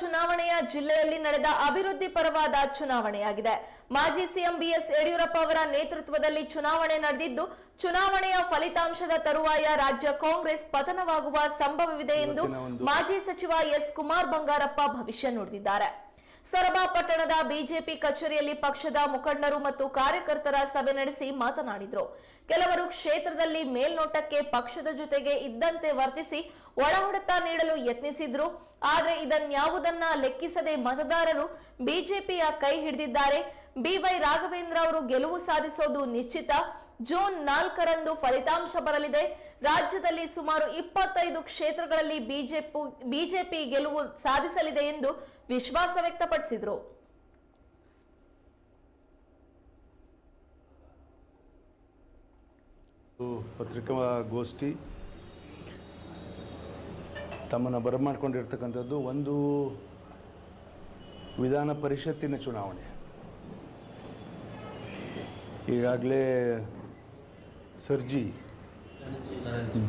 ಚುನಾವಣೆಯ ಜಿಲ್ಲೆಯಲ್ಲಿ ನಡೆದ ಅಭಿವೃದ್ಧಿ ಪರವಾದ ಚುನಾವಣೆಯಾಗಿದೆ. ಮಾಜಿ ಸಿಎಂ ಬಿಎಸ್ ಯಡಿಯೂರಪ್ಪ ಅವರ ನೇತೃತ್ವದಲ್ಲಿ ಚುನಾವಣೆ ನಡೆದಿದ್ದು ಚುನಾವಣೆಯ ಫಲಿತಾಂಶದ ತರುವಾಯ ರಾಜ್ಯ ಕಾಂಗ್ರೆಸ್ ಪತನವಾಗುವ ಸಂಭವವಿದೆ ಎಂದು ಮಾಜಿ ಸಚಿವ ಎಸ್ ಕುಮಾರ್ ಬಂಗಾರಪ್ಪ ಭವಿಷ್ಯ ನುಡಿದಿದ್ದಾರೆ. ಸೊರಬ ಪಟ್ಟಣದ ಬಿಜೆಪಿ ಕಚೇರಿಯಲ್ಲಿ ಪಕ್ಷದ ಮುಖಂಡರು ಮತ್ತು ಕಾರ್ಯಕರ್ತರ ಸಭೆ ನಡೆಸಿ ಮಾತನಾಡಿದರು. ಕೆಲವರು ಕ್ಷೇತ್ರದಲ್ಲಿ ಮೇಲ್ನೋಟಕ್ಕೆ ಪಕ್ಷದ ಜೊತೆಗೆ ಇದ್ದಂತೆ ವರ್ತಿಸಿ ಒಳಹೊಡೆತ ನೀಡಲು ಯತ್ನಿಸಿದ್ರು. ಆದರೆ ಇದನ್ಯಾವುದನ್ನ ಲೆಕ್ಕಿಸದೆ ಮತದಾರರು ಬಿಜೆಪಿಯ ಕೈ ಹಿಡಿದಿದ್ದಾರೆ. ಬಿವೈ ರಾಘವೇಂದ್ರ ಅವರು ಗೆಲುವು ಸಾಧಿಸೋದು ನಿಶ್ಚಿತ. ಜೂನ್ ನಾಲ್ಕರಂದು ಫಲಿತಾಂಶ ಬರಲಿದೆ. ರಾಜ್ಯದಲ್ಲಿ ಸುಮಾರು ಇಪ್ಪತ್ತೈದು ಕ್ಷೇತ್ರಗಳಲ್ಲಿ ಬಿಜೆಪಿ ಬಿಜೆಪಿ ಗೆಲುವು ಸಾಧಿಸಲಿದೆ ಎಂದು ವಿಶ್ವಾಸ ವ್ಯಕ್ತಪಡಿಸಿದ್ರು. ಪತ್ರಿಕಾಗೋಷ್ಠಿ ತಮ್ಮನ್ನು ಬರಮಾಡಿಕೊಂಡಿರ್ತಕ್ಕಂಥದ್ದು ಒಂದು ವಿಧಾನ ಪರಿಷತ್ತಿನ ಚುನಾವಣೆ. ಈಗಾಗಲೇ ಸರ್ಜಿ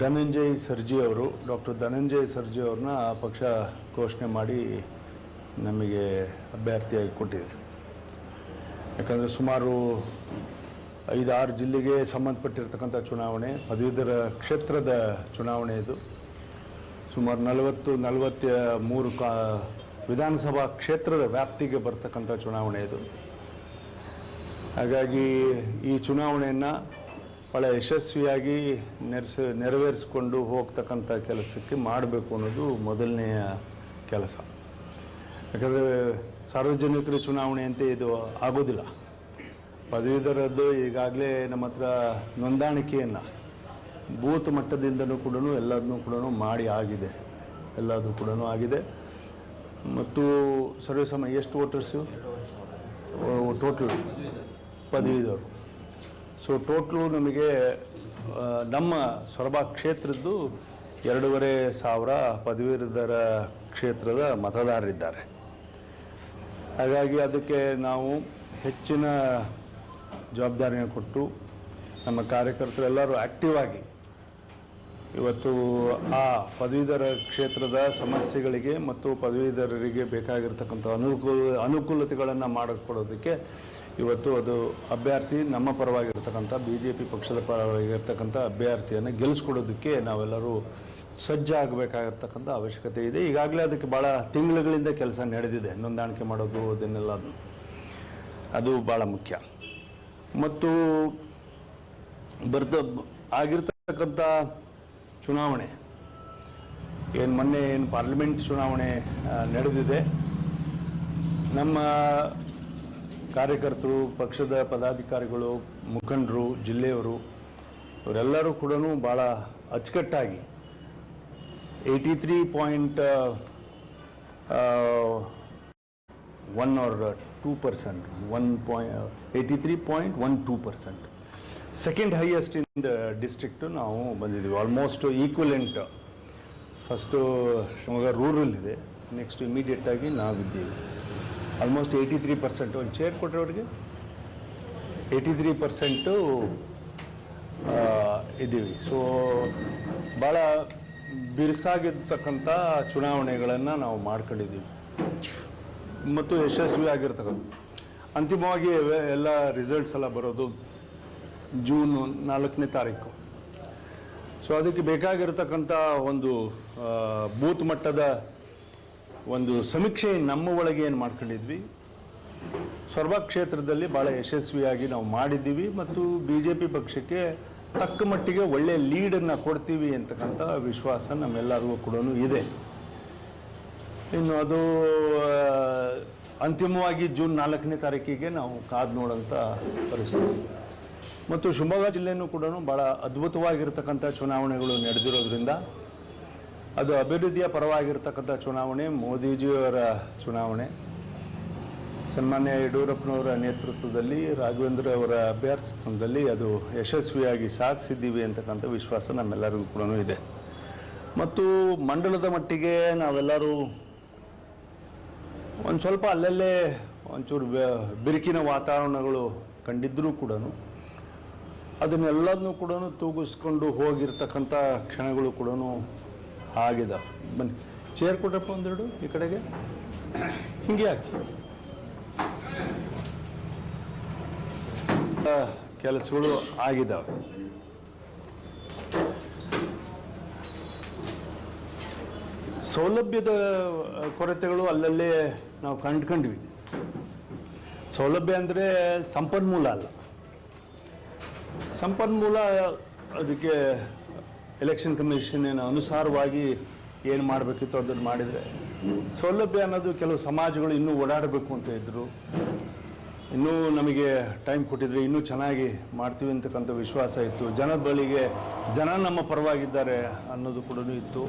ಧನಂಜಯ್ ಸರ್ಜಿ ಅವರು, ಡಾಕ್ಟರ್ ಧನಂಜಯ್ ಸರ್ಜಿ ಅವ್ರನ್ನ ಆ ಪಕ್ಷ ಘೋಷಣೆ ಮಾಡಿ ನಮಗೆ ಅಭ್ಯರ್ಥಿಯಾಗಿ ಕೊಟ್ಟಿದೆ ಯಾಕಂದರೆ ಸುಮಾರು ಐದಾರು ಜಿಲ್ಲೆಗೆ ಸಂಬಂಧಪಟ್ಟಿರ್ತಕ್ಕಂಥ ಚುನಾವಣೆ, ಪದವೀಧರ ಕ್ಷೇತ್ರದ ಚುನಾವಣೆ ಇದು. ಸುಮಾರು ನಲವತ್ತು ನಲವತ್ತ ಮೂರು ಕಾ ವಿಧಾನಸಭಾ ಕ್ಷೇತ್ರದ ವ್ಯಾಪ್ತಿಗೆ ಬರ್ತಕ್ಕಂಥ ಚುನಾವಣೆ ಇದು. ಹಾಗಾಗಿ ಈ ಚುನಾವಣೆಯನ್ನು ಭಾಳ ಯಶಸ್ವಿಯಾಗಿ ನೆರೆಸ, ನೆರವೇರಿಸ್ಕೊಂಡು ಹೋಗ್ತಕ್ಕಂಥ ಕೆಲಸಕ್ಕೆ ಮಾಡಬೇಕು ಅನ್ನೋದು ಮೊದಲನೆಯ ಕೆಲಸ. ಯಾಕಂದರೆ ಸಾರ್ವಜನಿಕರ ಚುನಾವಣೆ ಅಂತ ಇದು ಆಗೋದಿಲ್ಲ. ಪದವೀಧರದ್ದು ಈಗಾಗಲೇ ನಮ್ಮ ಹತ್ರ ನೋಂದಾಣಿಕೆಯನ್ನು ಬೂತ್ ಮಟ್ಟದಿಂದನೂ ಕೂಡ ಎಲ್ಲದನ್ನೂ ಕೂಡ ಮಾಡಿ ಆಗಿದೆ. ಎಲ್ಲದೂ ಕೂಡ ಆಗಿದೆ. ಮತ್ತು ಸರ್ವೇಸಾಮಾನ್ಯ, ಎಷ್ಟು ವೋಟರ್ಸು? ಟೋಟಲ್ ಪದವೀಧರು. ಸೊ ಟೋಟ್ಲು ನಮಗೆ ನಮ್ಮ ಸೊರಬ ಕ್ಷೇತ್ರದ್ದು ಎರಡೂವರೆ ಸಾವಿರ ಪದವೀಧರ ಕ್ಷೇತ್ರದ ಮತದಾರರಿದ್ದಾರೆ. ಹಾಗಾಗಿ ಅದಕ್ಕೆ ನಾವು ಹೆಚ್ಚಿನ ಜವಾಬ್ದಾರಿಯನ್ನು ಕೊಟ್ಟು ನಮ್ಮ ಕಾರ್ಯಕರ್ತರು ಎಲ್ಲರೂ ಆ್ಯಕ್ಟಿವ್ ಆಗಿ ಇವತ್ತು ಆ ಪದವೀಧರ ಕ್ಷೇತ್ರದ ಸಮಸ್ಯೆಗಳಿಗೆ ಮತ್ತು ಪದವೀಧರರಿಗೆ ಬೇಕಾಗಿರ್ತಕ್ಕಂಥ ಅನುಕೂಲ, ಅನುಕೂಲತೆಗಳನ್ನು ಮಾಡಿಕೊಡೋದಕ್ಕೆ ಇವತ್ತು ಅದು ಅಭ್ಯರ್ಥಿ ನಮ್ಮ ಪರವಾಗಿರ್ತಕ್ಕಂಥ ಬಿ ಜೆ ಪಿ ಪಕ್ಷದ ಪರವಾಗಿರ್ತಕ್ಕಂಥ ಅಭ್ಯರ್ಥಿಯನ್ನು ಗೆಲ್ಲಿಸ್ಕೊಡೋದಕ್ಕೆ ನಾವೆಲ್ಲರೂ ಸಜ್ಜಾಗಬೇಕಾಗಿರ್ತಕ್ಕಂಥ ಅವಶ್ಯಕತೆ ಇದೆ. ಈಗಾಗಲೇ ಅದಕ್ಕೆ ಭಾಳ ತಿಂಗಳುಗಳಿಂದ ಕೆಲಸ ನಡೆದಿದೆ. ನೋಂದಾಣಿಕೆ ಮಾಡೋದು, ಅದನ್ನೆಲ್ಲ ಅದು ಭಾಳ ಮುಖ್ಯ. ಮತ್ತು ಬರ್ತ ಆಗಿರ್ತಕ್ಕಂಥ ಚುನಾವಣೆ. ಏನು ಮೊನ್ನೆ ಏನು ಪಾರ್ಲಿಮೆಂಟ್ ಚುನಾವಣೆ ನಡೆದಿದೆ. ನಮ್ಮ ಕಾರ್ಯಕರ್ತರು, ಪಕ್ಷದ ಪದಾಧಿಕಾರಿಗಳು, ಮುಖಂಡರು, ಜಿಲ್ಲೆಯವರು, ಇವರೆಲ್ಲರೂ ಕೂಡ ಭಾಳ ಅಚ್ಚುಕಟ್ಟಾಗಿ eighty three point one or two percent one point eighty three point one two percent second highest in the district ನಾವು ಬಂದಿದ್ದೀವಿ. Almost equivalent first Shivamogga rural ಇದೆ. ನೆಕ್ಸ್ಟ್ ಇಮಿಡಿಯೇಟಾಗಿ ನಾವಿದ್ದೀವಿ ಆಲ್ಮೋಸ್ಟ್ ಏಯ್ಟಿ ತ್ರೀ ಪರ್ಸೆಂಟ್ ಒಂದು ಚೇರ್ ಕೊಟ್ಟರೆ ಅವ್ರಿಗೆ? Eighty three percent ಇದ್ದೀವಿ. So ಭಾಳ ಬಿರುಸಾಗಿರ್ತಕ್ಕಂಥ ಚುನಾವಣೆಗಳನ್ನು ನಾವು ಮಾಡ್ಕೊಂಡಿದ್ದೀವಿ. ಮತ್ತು ಯಶಸ್ವಿ ಯಶಸ್ವಿಯಾಗಿರ್ತಕ್ಕಂಥ. ಅಂತಿಮವಾಗಿ ಎಲ್ಲ ರಿಸಲ್ಟ್ಸ್ ಎಲ್ಲ ಬರೋದು ಜೂನ್ ನಾಲ್ಕನೇ ತಾರೀಕು. ಸೊ ಅದಕ್ಕೆ ಬೇಕಾಗಿರತಕ್ಕಂಥ ಒಂದು ಬೂತ್ ಮಟ್ಟದ ಒಂದು ಸಮೀಕ್ಷೆ ನಮ್ಮ ಒಳಗೆ ಏನು ಮಾಡ್ಕೊಂಡಿದ್ವಿ. ಸೊರಬ ಕ್ಷೇತ್ರದಲ್ಲಿ ಭಾಳ ಯಶಸ್ವಿಯಾಗಿ ನಾವು ಮಾಡಿದ್ದೀವಿ ಮತ್ತು ಬಿ ಜೆ ಪಿ ಪಕ್ಷಕ್ಕೆ ತಕ್ಕ ಮಟ್ಟಿಗೆ ಒಳ್ಳೆಯ ಲೀಡನ್ನು ಕೊಡ್ತೀವಿ ಅಂತಕ್ಕಂಥ ವಿಶ್ವಾಸ ನಮ್ಮೆಲ್ಲರಿಗೂ ಕೂಡ ಇದೆ. ಇನ್ನು ಅದು ಅಂತಿಮವಾಗಿ ಜೂನ್ ನಾಲ್ಕನೇ ತಾರೀಕಿಗೆ ನಾವು ಕಾದು ನೋಡೋಂಥ ಪರಿಸ್ಥಿತಿ. ಮತ್ತು ಶಿವಮೊಗ್ಗ ಜಿಲ್ಲೆಯೂ ಕೂಡ ಭಾಳ ಅದ್ಭುತವಾಗಿರ್ತಕ್ಕಂಥ ಚುನಾವಣೆಗಳು ನಡೆದಿರೋದ್ರಿಂದ ಅದು ಅಭಿವೃದ್ಧಿಯ ಪರವಾಗಿರ್ತಕ್ಕಂಥ ಚುನಾವಣೆ, ಮೋದಿಜಿಯವರ ಚುನಾವಣೆ. ಸನ್ಮಾನ್ಯ ಯಡಿಯೂರಪ್ಪನವರ ನೇತೃತ್ವದಲ್ಲಿ ರಾಘವೇಂದ್ರ ಅವರ ಅಭ್ಯರ್ಥಿತ್ವದಲ್ಲಿ ಅದು ಯಶಸ್ವಿಯಾಗಿ ಸಾಗಿಸಿದ್ದೀವಿ ಅಂತಕ್ಕಂಥ ವಿಶ್ವಾಸ ನಮ್ಮೆಲ್ಲರಿಗೂ ಕೂಡ ಇದೆ. ಮತ್ತು ಮಂಡಲದ ಮಟ್ಟಿಗೆ ನಾವೆಲ್ಲರೂ ಒಂದು ಸ್ವಲ್ಪ ಅಲ್ಲಲ್ಲೇ ಒಂಚೂರು ಬಿರುಕಿನ ವಾತಾವರಣಗಳು ಕಂಡಿದ್ದರೂ ಕೂಡ ಅದನ್ನೆಲ್ಲದನ್ನೂ ಕೂಡ ತೂಗಿಸ್ಕೊಂಡು ಹೋಗಿರ್ತಕ್ಕಂಥ ಕ್ಷಣಗಳು ಕೂಡ ಆಗಿದೆ. ಬನ್ನಿ ಚೇರ್ ಕೊಟ್ರಪ್ಪ ಒಂದೆರಡು ಈ ಕಡೆಗೆ. ಹಿಂಗೆ ಹಾಕಿ. ಕೆಲಸಗಳು ಆಗಿದ್ದಾವೆ ಸೌಲಭ್ಯದ ಕೊರತೆಗಳು ಅಲ್ಲಲ್ಲೇ ನಾವು ಕಂಡ್ಕೊಂಡ್ವಿ. ಸೌಲಭ್ಯ ಅಂದರೆ ಸಂಪನ್ಮೂಲ ಅಲ್ಲ. ಸಂಪನ್ಮೂಲ ಅದಕ್ಕೆ ಎಲೆಕ್ಷನ್ ಕಮಿಷನ್ನಿನ ಅನುಸಾರವಾಗಿ ಏನು ಮಾಡಬೇಕಿತ್ತು ಅದನ್ನು ಮಾಡಿದರೆ, ಸೌಲಭ್ಯ ಅನ್ನೋದು ಕೆಲವು ಸಮಾಜಗಳು ಇನ್ನೂ ಓಡಾಡಬೇಕು ಅಂತ ಇದ್ದರು ಇನ್ನೂ ನಮಗೆ ಟೈಮ್ ಕೊಟ್ಟಿದ್ರೆ ಇನ್ನೂ ಚೆನ್ನಾಗಿ ಮಾಡ್ತೀವಿ ಅಂತಕ್ಕಂಥ ವಿಶ್ವಾಸ ಇತ್ತು. ಜನದ ಬಳಿಗೆ ಜನ ನಮ್ಮ ಪರವಾಗಿದ್ದಾರೆ ಅನ್ನೋದು ಕೂಡ ಇತ್ತು.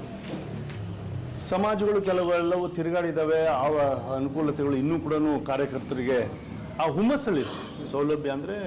ಸಮಾಜಗಳು ಕೆಲವೆಲ್ಲವೂ ತಿರುಗಾಡಿದ್ದಾವೆ ಆ ಅನುಕೂಲತೆಗಳು ಇನ್ನೂ ಕೂಡ ಕಾರ್ಯಕರ್ತರಿಗೆ ಆ ಹುಮ್ಮಸ್ಸಲ್ಲಿ ಸೌಲಭ್ಯ ಅಂದರೆ